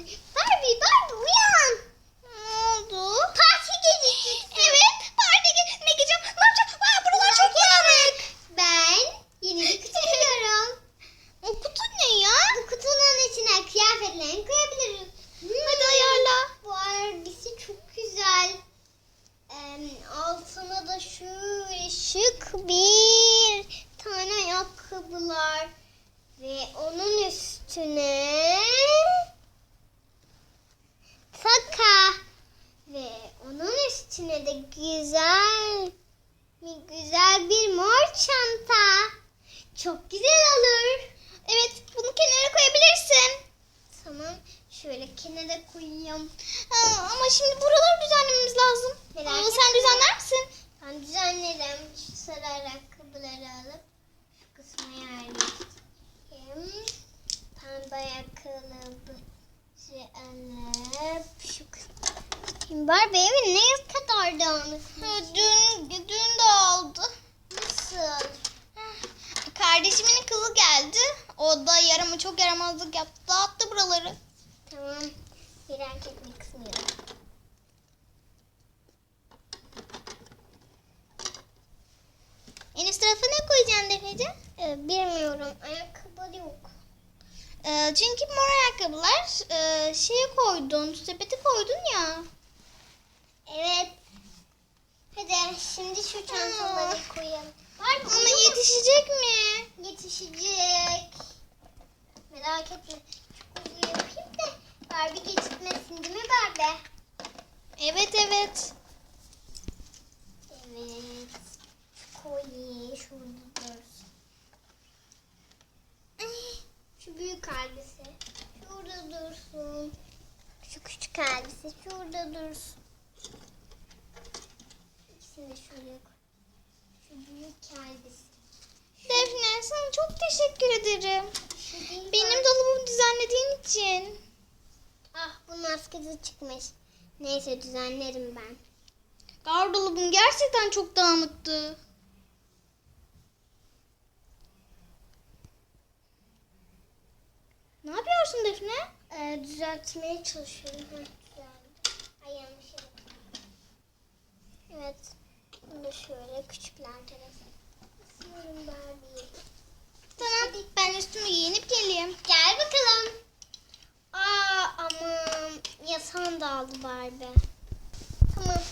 Barbie. Barbie, Barbie uyan. Ne oldu? Parti gecikeceksin. Evet, parti ge ne gideceğim? Ne yapacağım? Aa, buralar çok yanık. Ben yeni bir kutu buluyorum. o kutu ne ya? Bu kutunun içine kıyafetlerini koyabiliriz. Hmm. Hadi ayarla. Bu Barbie'si çok güzel. Ee, altına da şöyle şık bir tane ayakkabılar ve onun üstüne İçine de güzel güzel bir mor çanta. Çok güzel olur. Evet bunu kenara koyabilirsin. Tamam. Şöyle kenara koyayım. Ha, ama şimdi buraları düzenlememiz lazım. Merak Aa, etme. sen düzenler misin? Ben düzenlerim. Şu sarı ayakkabıları alıp şu kısma yerleştireyim. Pembe ayakkabı alıp şu kısma. Şimdi Barbie evin ne Ha, dün, dün de aldı. Nasıl? Kardeşimin kızı geldi. O da yarama çok yaramazlık yaptı. Dağıttı buraları. Tamam. Merak etme kısmıyorum. En üst tarafa ne koyacaksın Defneci? Ee, bilmiyorum. Ayakkabı yok. Ee, çünkü mor ayakkabılar e, şeye koydun, sepete koydun ya. Evet. Hadi şimdi şu çantaları koyalım. Barbie Ama uyuyor mu? yetişecek mi? Yetişecek. Merak etme. Kuzuyu yapayım da Barbie geçitmesin değil mi Barbie? Evet evet. Evet. Şu kolye şurada dursun. Şu büyük elbise şurada dursun. Şu küçük elbise şurada dursun. İkisini de şuraya koy. Şu büyük elbise. Defne sana çok teşekkür ederim. Benim dolabımı düzenlediğin için. Ah bu maskesi çıkmış. Neyse düzenlerim ben. Gardolabım gerçekten çok dağınıktı. Ne yapıyorsun Defne? Ee, düzeltmeye çalışıyorum. Ay yanlış. Evet. Bunu da şöyle küçükler yasağın dağıldı Barbie. Tamam.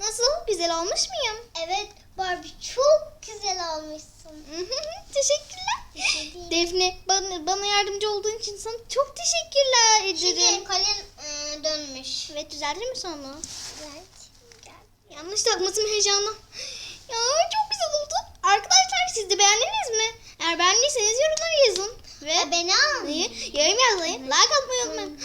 Nasıl? Güzel olmuş muyum? Evet Barbie çok güzel olmuşsun. Teşekkürler. Şey değil. Defne bana, bana yardımcı olduğun için sana çok teşekkürler ederim. Şimdi kalem e, dönmüş. Evet düzeltir misin onu? Evet. Yanlış takmasın heyecanla. Ya çok güzel oldu. Arkadaşlar siz de beğendiniz mi? Eğer beğendiyseniz yorumlara yazın. Ve beni. Neyi? yorum yazmayı, like atmayı unutmayın.